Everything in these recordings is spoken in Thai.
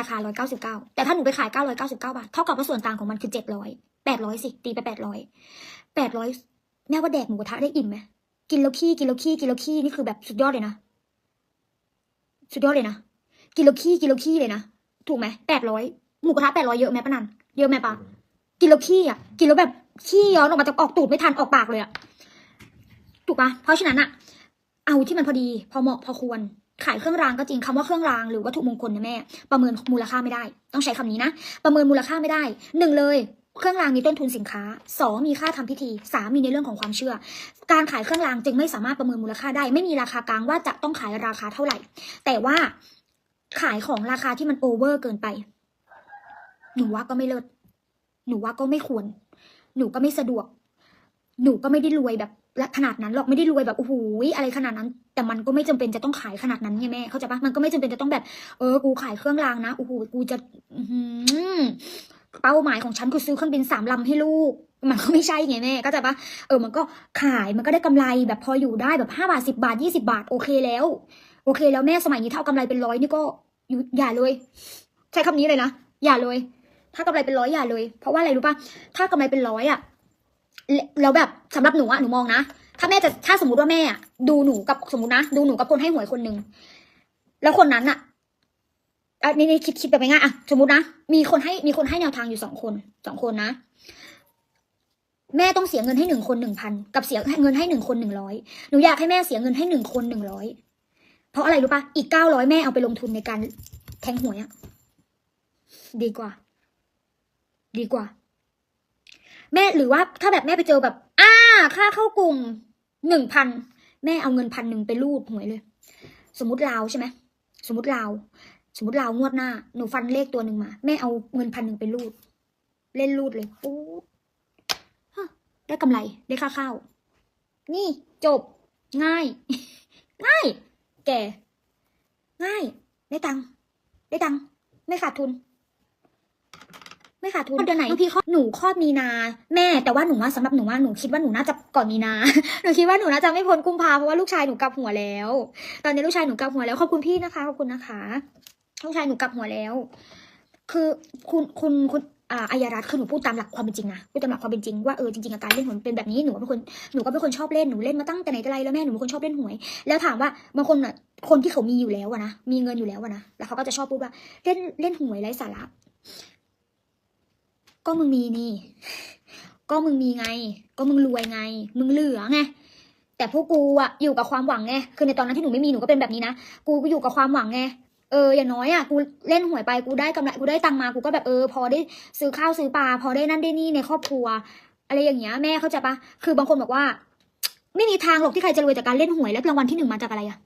ราคาร้อยเก้าสิบเก้าแต่ถ้าหนูไปขายเก้าร้อยเก้าสิบเก้าบาท เท่ากับว่าส่วนต่างของมันคือเจ็ดร้อยแปดร้อยสิ ตีไปแปดร้อยแปดร้อยแม่ว่าแดกหมูกระทะได้อิ่มไหมกินแล้วขี้ กินแล้วขี้ กินแล้วขี้ นี่คือแบบสุดยอดเลยนะ สุดยอดเลยนะ กินแล้วขี้ กินแล้วขี้เลยนะ ถูกไหมแปดร้อยหมูกระทะแปดร้อยเยอะไหมปะนัน เยอะไหมปะกินแล้วขี้อะ กินแล้วแบบขี้ย้อนออกมาจากออกตูดไม่ทันออกปากเลยอะ ถูกปะเพราะฉะนั้นอะ เอาที่มันพอดี พอเหมาะ พอควร ขายเครื่องรางก็จริงคำว่าเครื่องรางหรือวัตถุมงคลนะแม่ ประเมินมูลค่าไม่ได้ ต้องใช้คำนี้นะ ประเมินมูลค่าไม่ได้หนึ่งเลยเครื่องรางมีต้นทุนสินค้าสองมีค่าทำพิธีสามมีในเรื่องของความเชื่อ การขายเครื่องรางจึงไม่สามารถประเมินมูลค่าได้ ไม่มีราคากลางว่าจะต้องขายราคาเท่าไหร่ แต่ว่าขายของราคาที่มันโอเวอร์เกินไป หนูว่าก็ไม่เลิศหนูว่าก็ไม่ควร หนูก็ไม่สะดวก หนูก็ไม่ได้รวยแบบ ขนาดนั้นหรอกไม่ได้รวยแบบโอ้โหอะไรขนาดนั้น แต่มันก็ไม่จำเป็นจะต้องขายขนาดนั้นไงแม่เข้าใจปะมันก็ไม่จำเป็นจะต้องแบบ เออกูขายเครื่องรางนะโอ้โหกูจะเป้าหมายของฉันคือซื้อเครื่องบินสามลำให้ลูก มันก็ไม่ใช่ไงแม่เข้าใจปะเออมันก็ขายมันก็ได้กำไรแบบพออยู่ได้แบบห้าบาทสิบาทยี่สิบาท โอเคแล้ว โอเคแล้วแม่สมัยนี้ถ้าเอากำไรเป็นร้อยนี่ก็อย่าเลย ใช้คำนี้เลยนะอย่าเลย ถ้ากำไรเป็นร้อยอย่าเลย เพราะว่าอะไรรู้ปะถ้ากำไรเป็นร้อยอะ แล้วแบบสำหรับหนูอะหนูมองนะ ถ้าแม่จะถ้าสมมติว่าแม่อะดูหนูกับสมมตินะดูหนูกับคนให้หวยคนหนึ่งแล้วคนนั้นอะอะนี่นี่คิดคิดแบบง่ายอะสมมตินะมีคนให้มีคนให้แนวทางอยู่สองคนสองคนนะ แม่ต้องเสียเงินให้หนึ่งคนหนึ่งพันกับเสียเงินให้หนึ่งคนหนึ่งร้อยหนูอยากให้แม่เสียเงินให้หนึ่งคนหนึ่งร้อยเพราะอะไรรู้ป่ะอีกเก้าร้อยแม่เอาไปลงทุนในการแทงหวยอะดีกว่า ดีกว่า แม่หรือว่าถ้าแบบแม่ไปเจอแบบอ่าค่าเข้ากลุ่มหนึ่งพันแม่เอาเงินพันหนึ่งไปรูดหวยเลย สมมติลาวใช่ไหมสมมติลาวสมมติลาวงวดหน้าหนูฟันเลขตัวหนึ่งมา แม่เอาเงินพันหนึ่งไปรูด เล่นรูดเลยปุ๊บได้กำไรได้ค่าข้าวนี่จบ ง่าย ง่าย แก่ ง่าย ได้ตังค์ได้ตังค์ไม่ขาดทุน ไม่ขาดทุนเดือนไหนบางทีคลอดหนูคลอดมีนา แม่แต่ว่าหนูว่าสำหรับหนูว่าหนูคิดว่าหนูน่าจะก่อนมีนา หนูคิดว่าหนูน่าจะไม่พ้นกุมภาเพราะว่าลูกชายหนูกลับหัวแล้ว ตอนนี้ลูกชายหนูกลับหัวแล้วขอบคุณพี่นะคะขอบคุณนะคะลูกชายหนูกลับหัวแล้ว คือคุณคุณคุณอ่าอายรัตน์คือหนูพูดตามหลักความเป็นจริงนะพูดตามหลักความเป็นจริงว่าเออจริงๆอาการเล่นหวยมันเป็นแบบนี้หนูเป็นคนหนูก็เป็นคนชอบเล่นหนูเล่นมาตั้งแต่ไหนแต่ไรแล้วแม่หนูเป็นคนชอบเล่นหวย แล้วถามว่าบางคนอะคนที่เขามีอยู่แล้วอะนะมีเงินอยู่แล้วอะนะแล้วเขาก็จะชอบพูดว่าเล่นเล่นหวยไร้สาระ ก็มึงมีนี่ ก็มึงมีไง ก็มึงรวยไง มึงเหลือไงแต่พวกกูอะอยู่กับความหวังไงคือในตอนนั้นที่หนูไม่มีหนูก็เป็นแบบนี้นะกูก็อยู่กับความหวังไงเอออย่างน้อยอะกูเล่นหวยไปกูได้กำไรกูได้ตังค์มากูก็แบบเออ พอได้ซื้อข้าวซื้อปลาพอได้นั่นได้นี่ในครอบครัว อะไรอย่างเงี้ยแม่เข้าใจปะคือบางคนบอกว่า ไม่มีทางหรอกที่ใครจะรวยจากการเล่นหวยแล้วรางวัลที่หนึ่งมาจากอะไรอะ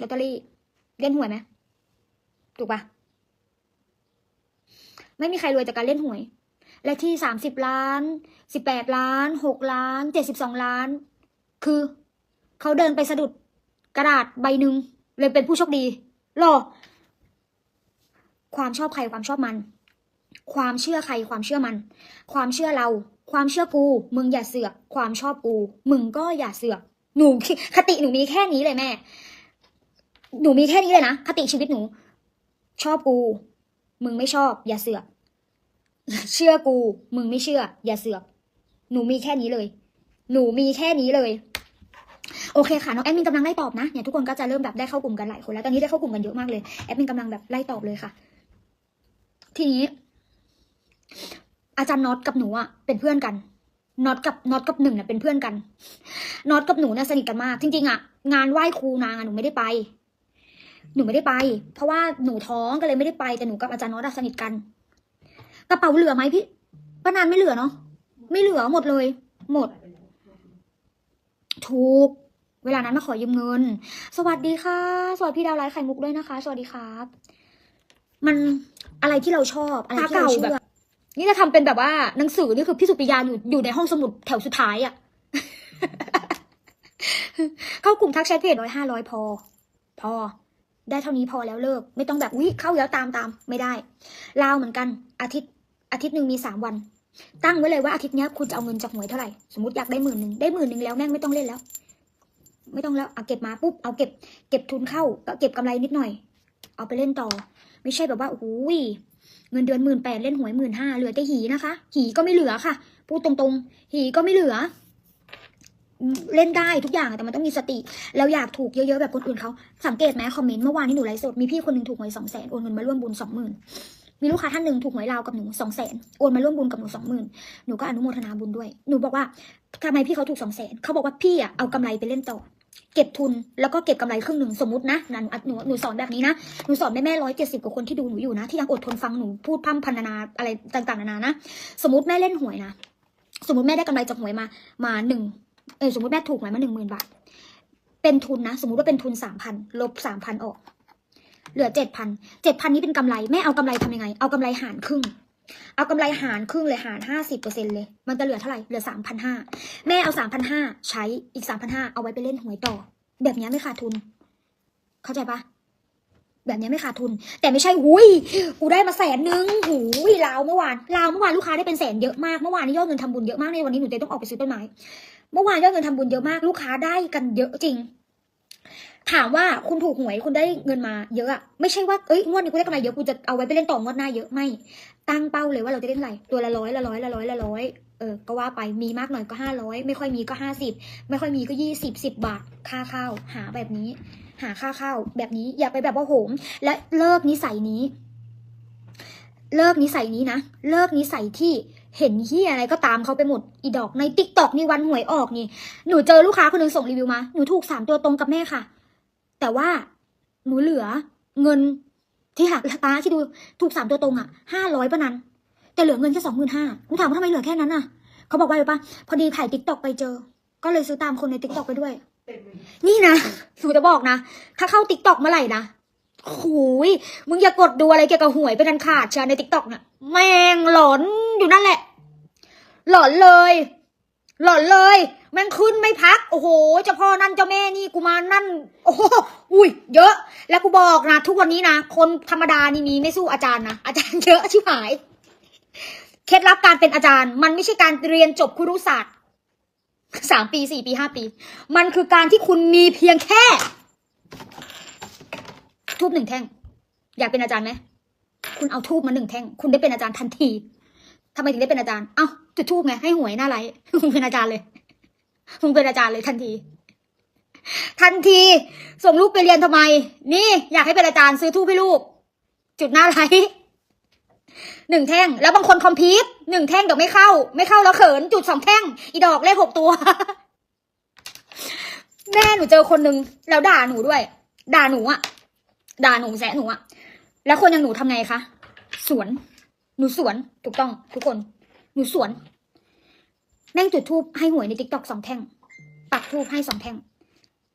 ลอตเตอรี่เล่นหวยไหมถูกปะ ไม่มีใครรวยจากการเล่นหวย และที่สามสิบล้านสิบแปดล้านหกล้านเจ็ดสิบสองล้าน คือเขาเดินไปสะดุดกระดาษใบหนึ่งเลยเป็นผู้โชคดีหรอความชอบใครความชอบมัน ความเชื่อใครความเชื่อมัน ความเชื่อเรา ความเชื่อกู มึงอย่าเสือก ความชอบกู มึงก็อย่าเสือก หนูคติหนูมีแค่นี้เลยแม่ หนูมีแค่นี้เลยนะ คติชีวิตหนู ชอบกู มึงไม่ชอบ อย่าเสือกเชื่อกู มึงไม่เชื่อ อย่าเสือก หนูมีแค่นี้เลย หนูมีแค่นี้เลย โอเคค่ะน้องแอดมินกำลังไล่ตอบนะเนี่ยทุกคนก็จะเริ่มแบบได้เข้ากลุ่มกันหลายคนแล้วตอนนี้ได้เข้ากลุ่มกันเยอะมากเลยแอดมินกำลังแบบไล่ตอบเลยค่ะ ทีนี้ อาจารย์น็อตกับหนูอะเป็นเพื่อนกันน็อตกับน็อตกับหนึ่งเนี่ยเป็นเพื่อนกันน็อตกับหนูเนี่ยสนิทกันมากจริงๆอะงานไหว้ครูนางอะหนูไม่ได้ไป หนูไม่ได้ไป เพราะว่าหนูท้องก็เลยไม่ได้ไปแต่หนูกับอาจารย์น็อตอะสนิทกัน กระเป๋าเหลือไหมพี่ป้านานไม่เหลือเนาะไม่เหลือหมดเลย หมด ถูก เวลานั้นมาขอยืมเงิน สวัสดีค่ะ สวัสดีพี่ดาวไลท์ไข่มุกด้วยนะคะ สวัสดีครับ มันอะไรที่เราชอบอะไรที่เราเชื่อนี่จะทำเป็นแบบว่าหนังสือนี่คือพี่สุปิยาอยู่อยู่ในห้องสมุดแถวสุดท้ายอะเข้ากลุ่มทักแชทเพจร้อยห้าร้อยพอ พอ ได้เท่านี้พอแล้วเลิก ไม่ต้องแบบอุ้ยเข้าแล้วตามตามไม่ได้ลาวเหมือนกันอาทิตย์อาทิตย์หนึ่งมีสามวัน ตั้งไว้เลยว่าอาทิตย์นี้คุณจะเอาเงินจากหวยเท่าไหร่สมมติอยากได้หมื่นหนึ่งได้หมื่นหนึ่งแล้วแม่งไม่ต้องเล่นแล้ว ไม่ต้องแล้วเอาเก็บมาปุ๊บเอาเก็บ เก็บทุนเข้าก็เก็บกำไรนิดหน่อย เอาไปเล่นต่อ ไม่ใช่แบบว่าโอ้ยเงินเดือนหมื่นแปดเล่นหวยหมื่นห้าเหลือแต่หีนะคะ หีก็ไม่เหลือค่ะพูดตรงๆ หีก็ไม่เหลือ เล่นได้ทุกอย่างแต่มันต้องมีสติ แล้วอยากถูกเยอะๆแบบคนอื่นเขาสังเกตไหมคอมเมนต์เมื่อวานที่หนูไลฟ์สดมีพี่คนหนึ่งถูกหวยสองแสนโอนเงินมาร่วมบุญสองหมื่นมีลูกค้าท่านหนึ่งถูกหวยลาวกับหนูสองแสนโอนมาร่วมบุญกับหนูสองหมื่นหนูก็อนุโมทนาบุญด้วย หนูบอกว่าทำไมพี่เขาถูกสองแสนเขาบอกว่าพี่อะเอากำไรไปเล่นต่อ เก็บทุนแล้วก็เก็บกำไรครึ่งหนึ่งสมมตินะนะหนูหนูสอนแบบนี้นะหนูสอนแม่แม่ร้อยเจ็ดสิบกว่าคนที่ดูหนูอยู่นะ ที่ยังอดทนฟังหนูพูดพร่ำพรรณนาอะไรต่างๆนานานะ สมมติแม่เล่นหวยนะ สมมติแม่ได้กำไรจากหวยมามาหนึ่ง เออสมมติแม่ถูกหวยมาหนึ่งหมื่นบาท เป็นทุนนะ สมมติว่าเป็นทุนสามพันลบสามพันออก เหลือเจ็ดพันเจ็ดพันนี้เป็นกำไรแม่เอากำไรทำยังไง เอากำไรหารครึ่ง เอากำไรหารครึ่งเลยหารห้าสิบเปอร์เซ็นเลย มันจะเหลือเท่าไหร่ เหลือสามพันห้าแม่เอาสามพันห้าใช้อีกสามพันห้าเอาไว้ไปเล่นหวยต่อ แบบนี้ไม่ขาดทุน เข้าใจปะแบบนี้ไม่ขาดทุน แต่ไม่ใช่หุยกูได้มาแสนนึงหูยลาวเมื่อวานลาวเมื่อวานลูกค้าได้เป็นแสนเยอะมากเมื่อวานนี้ยอดเงินทำบุญเยอะมากในวันนี้หนูเต้ต้องออกไปซื้อต้นไม้ เมื่อวานยอดเงินทำบุญเยอะมากลูกค้าได้กันเยอะจริง ถามว่าคุณถูกหวยคุณได้เงินมาเยอะอะไม่ใช่ว่าเอ้ยงวดนี้กูได้กำไรเยอะกูจะเอาไว้ไปเล่นต่องวดหน้าเยอะไม่ตั้งเป้าเลยว่าเราจะเล่นอะไรตัวละร้อยละร้อยละร้อยละร้อยเออก็ว่าไปมีมากหน่อยก็ห้าร้อยไม่ค่อยมีก็ห้าสิบไม่ค่อยมีก็ยี่สิบสิบบาทค่าข้าวหาแบบนี้ หาค่าข้าวแบบนี้อย่าไปแบบว่าโหม และเลิกนิสัยนี้ เลิกนิสัยนี้นะเลิกนิสัยที่ เห็นที่อะไรก็ตามเขาไปหมด อีดอกในติ๊กตอกนี่วันหวยออกนี่ หนูเจอลูกค้าคนหนึ่งส่งรีวิวมา หนูถูกสามตัวตรงกับแม่ค่ะ แต่ว่าหนูเหลือเงินที่หักตาที่ดูถูกสามตัวตรงอะห้าร้อยปะนั้น แต่เหลือเงินแค่สองหมื่นห้าหนูถามว่าทำไมเหลือแค่นั้นอะ เขาบอกว่าอะไรปะพอดีถ่ายติ๊กตอกไปเจอ ก็เลยซื้อตามคนในติ๊กตอกไปด้วย นี่นะหนูจะบอกนะ ถ้าเข้าติ๊กตอกเมื่อไหร่นะหูยมึงอย่ากดดูอะไรเกี่ยวกับหวยเป็นอันขาดเชียในติ๊กตอกเนี่ย แม่งหลอนอยู่นั่นแหละ หลอนเลย หลอนเลย แม่งขึ้นไม่พัก โอ้โห เจ้าพ่อนั่นเจ้าแม่นี่กูมานั่น โอ้โหอุ้ย เยอะ แล้วกูบอกนะทุกวันนี้นะ คนธรรมดานี่มีไม่สู้อาจารย์นะ อาจารย์เยอะชิบหาย เคล็ดลับการเป็นอาจารย์ มันไม่ใช่การเรียนจบครุศาสตร์สามปีสี่ปีห้าปี มันคือการที่คุณมีเพียงแค่ทูบหนึ่งแท่ง อยากเป็นอาจารย์ไหม คุณเอาทูบมาหนึ่งแท่ง คุณได้เป็นอาจารย์ทันทีทำไมถึงได้เป็นอาจารย์ เอ้าจุดทูบไงให้หวยหน้าไลคุณเป็นอาจารย์เลยคุณเป็นอาจารย์เลยทันที ทันที ส่งลูกไปเรียนทำไม นี่ อยากให้เป็นอาจารย์ซื้อทูบให้ลูก จุดหน้าไลหนึ่งแท่ง แล้วบางคนคอมพิวต์หนึ่งแท่งเดี๋ยวไม่เข้า ไม่เข้าแล้วเขิน จุดสองแท่ง อีดอกเลขหกตัว แม่หนูเจอคนนึงแล้วด่าหนูด้วย ด่าหนูอะด่าหนูแซะหนูอะ แล้วคนอย่างหนูทำไงคะ สวน หนูสวน ถูกต้อง ทุกคน หนูสวน แม่งจุดทูบให้หวยในติ๊กต็อกสองแท่ง ปักทูบให้สองแท่ง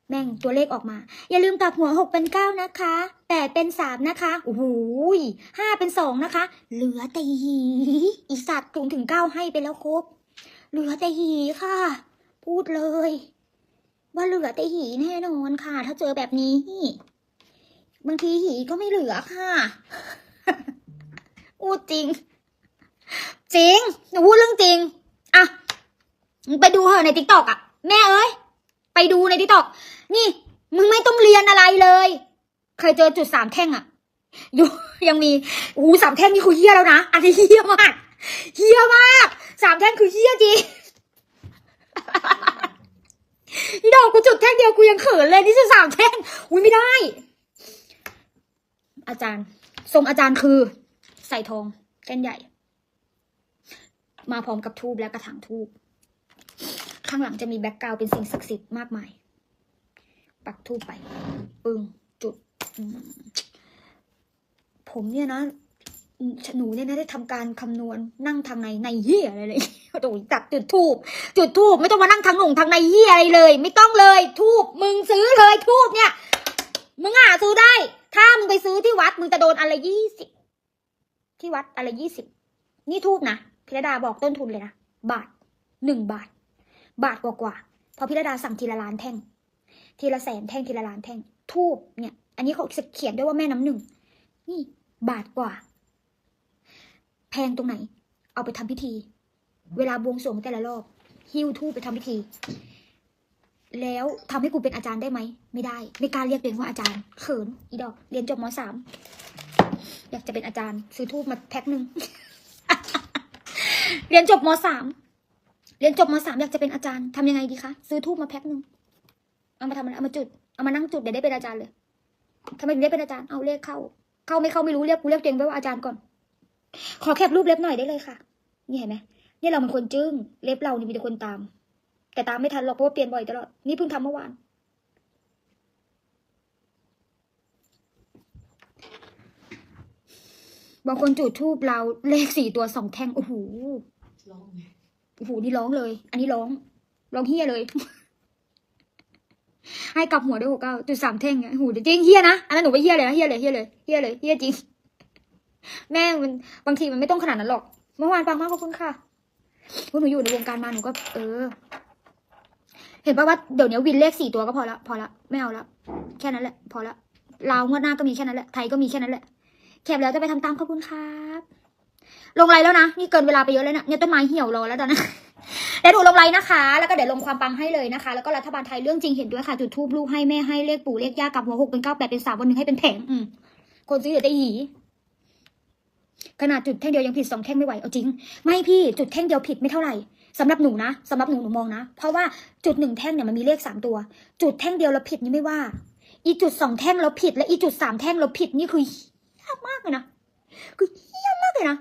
แม่งตัวเลขออกมา อย่าลืมกลับหัวหกเป็นเก้านะคะแปดเป็นสามนะคะ โอ้โหห้าเป็นสองนะคะ เหลือแต่หีอีสัตว์ถึงถึงเก้าให้ไปแล้วครบ เหลือแต่หีค่ะ พูดเลย ว่าเหลือแต่หีแน่นอนค่ะ ถ้าเจอแบบนี้ บางทีหีก็ไม่เหลือค่ะพูดจริง จริงหนูพูดเรื่องจริงอะมึงไปดูเหอะในทิกตอกอะ แม่เอ้ย ไปดูในทิกตอกนี่ มึงไม่ต้องเรียนอะไรเลยเคยเจอจุดสามแท่งอะอยู่ยังมีอู้สามแท่งนี่คือเฮี้ยแล้วนะอันนี้เฮี้ยมากเฮี้ยมากสามแท่งคือเฮี้ยจริงนี่ดอกกูจุดแท่งเดียวกูยังเขินเลยนี่คือสามแท่งอุ้ยไม่ได้ อาจารย์ ทรงอาจารย์คือใส่ทองเส้นใหญ่ มาพร้อมกับทูบและกระถางทูบข้างหลังจะมีแบ็กกราวเป็นสิ่งศักดิ์สิทธิ์มากมาย ปักทูบไป ปึ้งจุดมผมเนี่ยนะหนูเนี่ยนะได้ทำการคำนวณนั่งทางในในเฮียอะไรเลยโอ้โหจับจุดทูบจุดทูบไม่ต้องมานั่งทางหนุ่งทางในเฮียอะไรเลย ไม่ต้องเลยทูบมึงซื้อเลยทูบเนี่ย มึงหาซื้อได้ ถ้ามึงไปซื้อที่วัด มึงจะโดนอะไรยี่สิบที่วัดอะไรยี่สิบนี่ทูบนะพิรดาบอกต้นทุนเลยนะบาทหนึ่งบาท บาทกว่ากว่าพอพิรดาสั่งทีละล้านแท่ง ทีละแสนแท่งทีละล้านแท่ง ทูบเนี่ย อันนี้เขาจะเขียนด้วยว่าแม่น้ำหนึ่งนี่บาทกว่า แพงตรงไหน เอาไปทำพิธี เวลาบวงสรวงแต่ละรอบ หิ้วทูบไปทำพิธี แล้วทำให้กูเป็นอาจารย์ได้ไหม ไม่ได้ ไม่กล้าเรียกตัวเองว่าอาจารย์เขินอีดอก เรียนจบมสามอยากจะเป็นอาจารย์ ซื้อทูบมาแพ็คหนึ่งเรียนจบมสามเรียนจบมสามอยากจะเป็นอาจารย์ทำยังไงดีคะซื้อทูบมาแพ็คหนึ่งเอามาทำอะไรเอามาจุดเอามานั่งจุดเดี๋ยวได้เป็นอาจารย์เลยทำไมถึงได้เป็นอาจารย์เอาเลขเข้า เข้าไม่เข้าไม่รู้เรียกกูเรียกตัวเองไว้ว่าอาจารย์ก่อน ขอแคปรูปเล็บหน่อยได้เลยค่ะ นี่เห็นไหมนี่เราเป็นคนจึ้งเล็บเรานี่มีแต่คนตาม แต่ตามไม่ทันหรอกเพราะว่าเปลี่ยนบ่อยตลอด นี่เพิ่งทำเมื่อวาน บางคนจุดทูบเราเลขสี่ตัวสองแท่ง โอ้โห ร้องไงโอ้โห นี่ร้องเลย อันนี้ร้อง ร้องเฮียเลย ให้กลับหัวด้วยหกเก้าจุดสามเท่งอะโอ้โหจริงเฮียนะ อันนั้นหนูไปเฮียเลยนะเฮียเลยเฮียเลยเฮียเลยเฮียจริง แม่มันบางทีมันไม่ต้องขนาดนั้นหรอก เมื่อวานปังมากขอบคุณค่ะพวกหนูอยู่ในวงการมาหนูก็ เออ เห็นป่ะว่าเดี๋ยวนี้วินเลขสี่ตัวก็พอละพอละไม่เอาละแค่นั้นแหละ พอละลาวงวดหน้าก็มีแค่นั้นแหละไทยก็มีแค่นั้นแหละแคบแล้วจะไปทำตามขอบคุณครับลงไลน์แล้วนะนี่เกินเวลาไปเยอะเลยนะเนี่ยต้นไม้เหี่ยวรอแล้วตอนนั้เดี๋ยวดูลงไลน์นะคะ แล้วก็เดี๋ยวลงความปังให้เลยนะคะ แล้วก็รัฐบาลไทยเรื่องจริงเห็นด้วยค่ะจุดทูบลูกให้แม่ให้เลขปู่เลขย่ากลับหัวหกเป็นเก้าแปดเป็นสามวันหนึ่งให้เป็นแผงอืมคนซื้อเดี๋ยวจะหี ขนาดจุดแท่งเดียวยังผิดสองแท่งไม่ไหวเอาจริง ไม่พี่จุดแท่งเดียวผิดไม่เท่าไหร่สำหรับหนูนะสำหรับหนูหนูมองนะ เพราะว่าจุดหนึ่งแท่งเนี่ยมันมีเลขสามตัว จุดแท่งเดียวเราผิดนี่ไม่ว่า อีจุดสองแท่งเราผิด และอีจุดสามแท่งเราผิดนี่คือเฮี้ยมากเลยนะคือเฮี้ยมากเลยนะ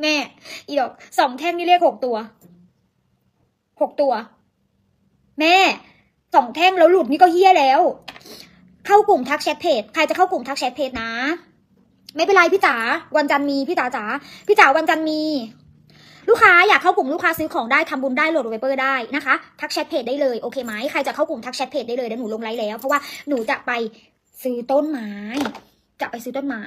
แม่อีดอกสองแท่งนี่เลขหกตัวหกตัว แม่สองแท่งแล้วหลุดนี่ก็เฮี้ยแล้ว เข้ากลุ่มทักแชทเพจใครจะเข้ากลุ่มทักแชทเพจนะ ไม่เป็นไรพี่จ๋าวันจันทร์มีพี่จ๋าจ๋าพี่จ๋าวันจันทร์มี ลูกค้าอยากเข้ากลุ่มลูกค้าซื้อของได้ทำบุญได้โหลดเวเปอร์ได้นะคะทักแชทเพจได้เลยโอเคไหมใครจะเข้ากลุ่มทักแชทเพจได้เลยเดี๋ยวหนูลงไลน์แล้ว เพราะว่าหนูจะไปซื้อต้นไม้ จะไปซื้อต้นไม้